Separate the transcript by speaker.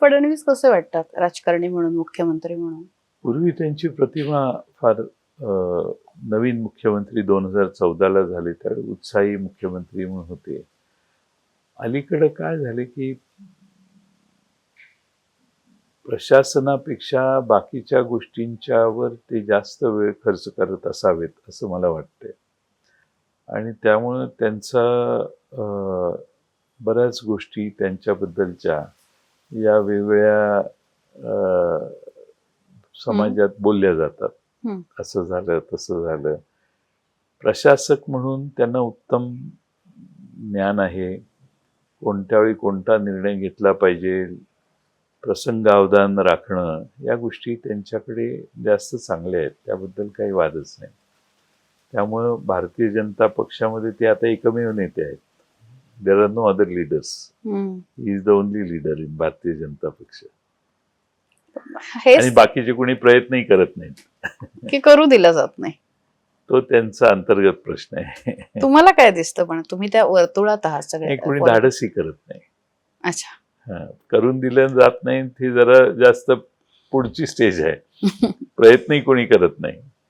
Speaker 1: फडणवीस कसे वाटतात राजकारणी म्हणून मुख्यमंत्री म्हणून?
Speaker 2: पूर्वी त्यांची प्रतिमा फार नवीन मुख्यमंत्री दोन हजार चौदाला झाले त्यावेळी उत्साही मुख्यमंत्री म्हणून होते. अलीकडं काय झाले की प्रशासनापेक्षा बाकीच्या गोष्टींच्यावर ते जास्त वेळ खर्च करत असावेत असं मला वाटते आणि त्यामुळं त्यांचा बऱ्याच गोष्टी त्यांच्याबद्दलच्या या वेगवेगळ्या समाजात बोलल्या जातात. असं झालं तसं झालं. प्रशासक म्हणून त्यांना उत्तम ज्ञान आहे. कोणत्या वेळी कोणता निर्णय घेतला पाहिजे प्रसंगावधान राखणं या गोष्टी त्यांच्याकडे जास्त चांगल्या आहेत. त्याबद्दल काही वादच नाही. त्यामुळं भारतीय जनता पक्षामध्ये ते आता एकमेव नेते आहेत. There are no other leaders
Speaker 1: hmm.
Speaker 2: He is the only leader in Bharatiya Janata Paksha आणि बाकीचे कोणी प्रयत्नही करत नाहीत.
Speaker 1: की करू दिलं जात नाही.
Speaker 2: तो त्यांचा अंतर्गत प्रश्न आहे.
Speaker 1: तुम्हाला काय दिसतं पण? तुम्ही त्या वर्तुळात आहात
Speaker 2: नाही,
Speaker 1: सगळे
Speaker 2: कोणी धाडसही करत नाही.
Speaker 1: अच्छा.
Speaker 2: हा, करून दिलं जात नाही ती जरा जास्त पुढची स्टेज आहे. प्रयत्नही कोणी करत नाही.